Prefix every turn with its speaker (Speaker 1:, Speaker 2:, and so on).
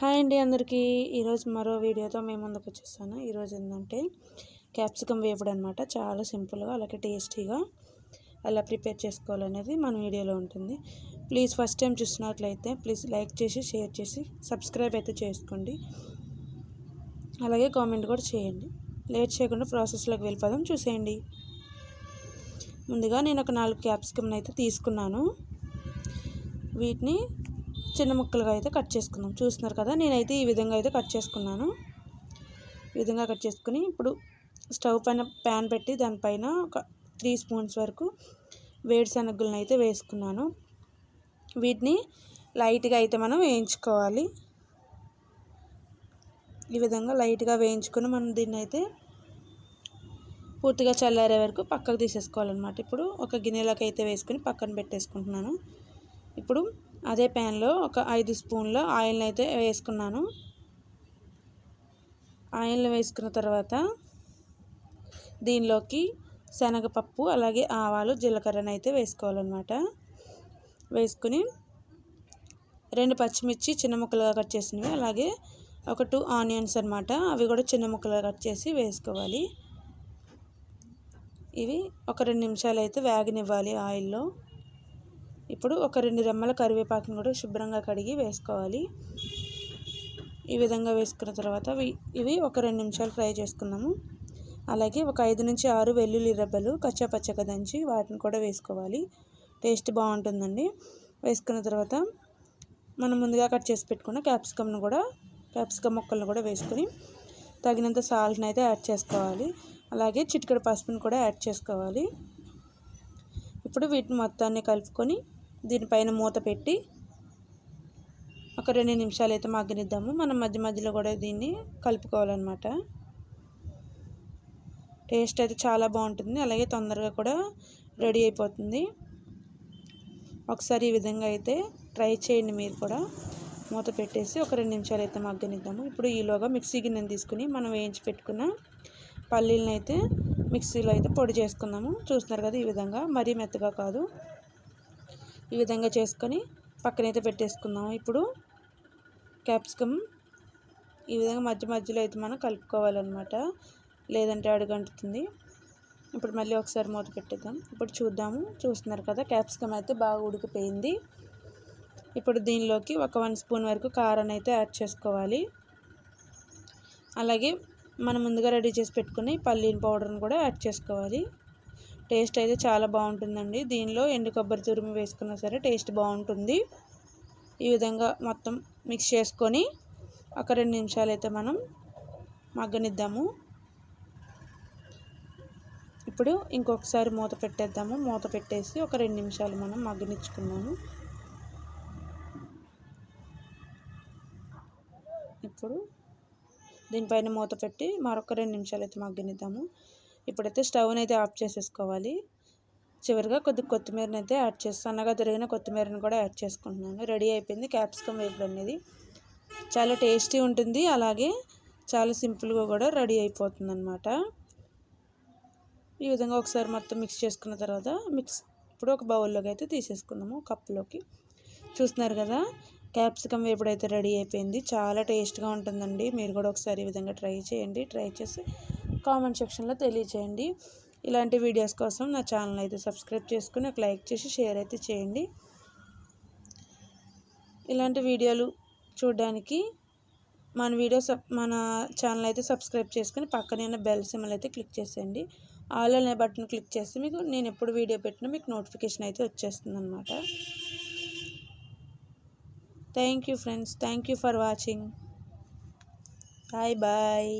Speaker 1: Hi అండి అందరికీ. ఈరోజు మరో వీడియోతో మేము ముందుకు వచ్చేస్తాను. ఈరోజు ఏంటంటే క్యాప్సికమ్ వేపుడు అనమాట చాలా సింపుల్గా అలాగే టేస్టీగా అలా ప్రిపేర్ చేసుకోవాలనేది మన వీడియోలో ఉంటుంది. ప్లీజ్ ఫస్ట్ టైం చూసినట్లయితే ప్లీజ్ లైక్ చేసి షేర్ చేసి సబ్స్క్రైబ్ అయితే చేసుకోండి. అలాగే కామెంట్ కూడా చేయండి. లేట్ చేయకుండా ప్రాసెస్లోకి వెళ్ళిపోదాం చూసేయండి. ముందుగా నేను ఒక నాలుగు క్యాప్సికమ్ అయితే తీసుకున్నాను. వీటిని చిన్న ముక్కలుగా అయితే కట్ చేసుకుందాం. చూస్తున్నారు కదా నేనైతే ఈ విధంగా అయితే కట్ చేసుకున్నాను. ఈ విధంగా కట్ చేసుకుని ఇప్పుడు స్టవ్ పైన ప్యాన్ పెట్టి దానిపైన ఒక త్రీ స్పూన్స్ వరకు వేడిశనగులను అయితే వేసుకున్నాను. వీటిని లైట్గా అయితే మనం వేయించుకోవాలి. ఈ విధంగా లైట్గా వేయించుకుని మనం దీన్ని అయితే పూర్తిగా చల్లారే వరకు పక్కకు తీసేసుకోవాలన్నమాట. ఇప్పుడు ఒక గిన్నెలోకి అయితే వేసుకుని పక్కన పెట్టేసుకుంటున్నాను. ఇప్పుడు అదే ప్యాన్లో ఒక ఐదు స్పూన్ల ఆయిల్ని అయితే వేసుకున్నాను. ఆయిల్ వేసుకున్న తర్వాత దీనిలోకి శనగపప్పు అలాగే ఆవాలు జీలకర్రని అయితే వేసుకోవాలన్నమాట. వేసుకుని రెండు పచ్చిమిర్చి చిన్న ముక్కలుగా కట్ చేసినవి అలాగే ఒక టూ ఆనియన్స్ అనమాట అవి కూడా చిన్న ముక్కలుగా కట్ చేసి వేసుకోవాలి. ఇవి ఒక రెండు నిమిషాలు అయితే వేగనివ్వాలి ఆయిల్లో. ఇప్పుడు ఒక రెండు రెమ్మల కరివేపాకుని కూడా శుభ్రంగా కడిగి వేసుకోవాలి. ఈ విధంగా వేసుకున్న తర్వాత ఇవి ఒక రెండు నిమిషాలు ఫ్రై చేసుకుందాము. అలాగే ఒక ఐదు నుంచి ఆరు వెల్లుల్లి రెబ్బలు కచ్చాపచ్చగా దంచి వాటిని కూడా వేసుకోవాలి. టేస్ట్ బాగుంటుందండి. వేసుకున్న తర్వాత మనం ముందుగా కట్ చేసి పెట్టుకున్న క్యాప్సికమ్ను కూడా క్యాప్సికమ్ ముక్కలను కూడా వేసుకొని తగినంత సాల్ట్ని అయితే యాడ్ చేసుకోవాలి. అలాగే చిటికెడు పసుపుని కూడా యాడ్ చేసుకోవాలి. ఇప్పుడు వీటిని మొత్తాన్ని కలుపుకొని దీనిపైన మూత పెట్టి ఒక రెండు నిమిషాలు అయితే మగ్గనిద్దాము. మనం మధ్య మధ్యలో కూడా దీన్ని కలుపుకోవాలన్నమాట. టేస్ట్ అయితే చాలా బాగుంటుంది. అలాగే తొందరగా కూడా రెడీ అయిపోతుంది. ఒకసారి ఈ విధంగా అయితే ట్రై చేయండి మీరు కూడా. మూత పెట్టేసి ఒక రెండు నిమిషాలు అయితే మగ్గనిద్దాము. ఇప్పుడు ఈలోగా మిక్సీ గిన్నెను తీసుకుని మనం వేయించి పెట్టుకున్న పల్లీలను అయితే మిక్సీలో అయితే పొడి చేసుకుందాము. చూస్తున్నారు కదా ఈ విధంగా. మరీ మెత్తగా కాదు. ఈ విధంగా చేసుకొని పక్కనైతే పెట్టేసుకుందాం ఇప్పుడు క్యాప్సికమ్ ఈ విధంగా మధ్య మధ్యలో అయితే మనం కలుపుకోవాలన్నమాట. లేదంటే అడుగంటుతుంది. ఇప్పుడు మళ్ళీ ఒకసారి మూత పెట్టేద్దాం. ఇప్పుడు చూద్దాము. చూస్తున్నారు కదా క్యాప్సికమ్ అయితే బాగా ఉడికిపోయింది. ఇప్పుడు దీనిలోకి ఒక వన్ స్పూన్ వరకు కారం అయితే యాడ్ చేసుకోవాలి. అలాగే మనం ముందుగా రెడీ చేసి పెట్టుకుని పల్లీల పౌడర్ని కూడా యాడ్ చేసుకోవాలి. టేస్ట్ అయితే చాలా బాగుంటుందండి. దీనిలో ఎండు కొబ్బరి తురుము వేసుకున్నా సరే టేస్ట్ బాగుంటుంది. ఈ విధంగా మొత్తం మిక్స్ చేసుకొని ఒక రెండు నిమిషాలు అయితే మనం మగ్గనిద్దాము. ఇప్పుడు ఇంకొకసారి మూత పెట్టేద్దాము. మూత పెట్టేసి ఒక రెండు నిమిషాలు మనం మగ్గనిచ్చుకున్నాము. ఇప్పుడు దీనిపైన మూత పెట్టి మరొక రెండు నిమిషాలు అయితే మగ్గనిద్దాము. ఇప్పుడైతే స్టవ్ని అయితే ఆఫ్ చేసేసుకోవాలి. చివరిగా కొద్ది కొత్తిమీరని అయితే యాడ్ చేసి సన్నగా తిరిగిన కొత్తిమీరని కూడా యాడ్ చేసుకుంటున్నాను. రెడీ అయిపోయింది క్యాప్సికమ్ వేపుడు అనేది. చాలా టేస్టీ ఉంటుంది. అలాగే చాలా సింపుల్గా కూడా రెడీ అయిపోతుంది అనమాట ఈ విధంగా ఒకసారి మొత్తం మిక్స్ చేసుకున్న తర్వాత మిక్స్ ఇప్పుడు ఒక బౌల్లోకి అయితే తీసేసుకుందాము కప్పులోకి. చూస్తున్నారు కదా క్యాప్సికమ్ వేపుడు అయితే రెడీ అయిపోయింది. చాలా టేస్ట్గా ఉంటుందండి. మీరు కూడా ఒకసారి ఈ విధంగా ట్రై చేయండి. ట్రై చేసి కామెంట్ సెక్షన్లో తెలియచేయండి. ఇలాంటి వీడియోస్ కోసం నా ఛానల్ అయితే సబ్స్క్రైబ్ చేసుకుని ఒక లైక్ చేసి షేర్ అయితే చేయండి. ఇలాంటి వీడియోలు చూడడానికి మన వీడియో మన ఛానల్ అయితే సబ్స్క్రైబ్ చేసుకుని పక్కనే ఉన్న బెల్ సిమ్మల్ అయితే క్లిక్ చేసేయండి. ఆల్ అనే బటన్ క్లిక్ చేస్తే మీకు నేను ఎప్పుడు వీడియో పెట్టినా మీకు నోటిఫికేషన్ అయితే వచ్చేస్తుంది అనమాట thank you friends. Thank you for watching. Bye bye.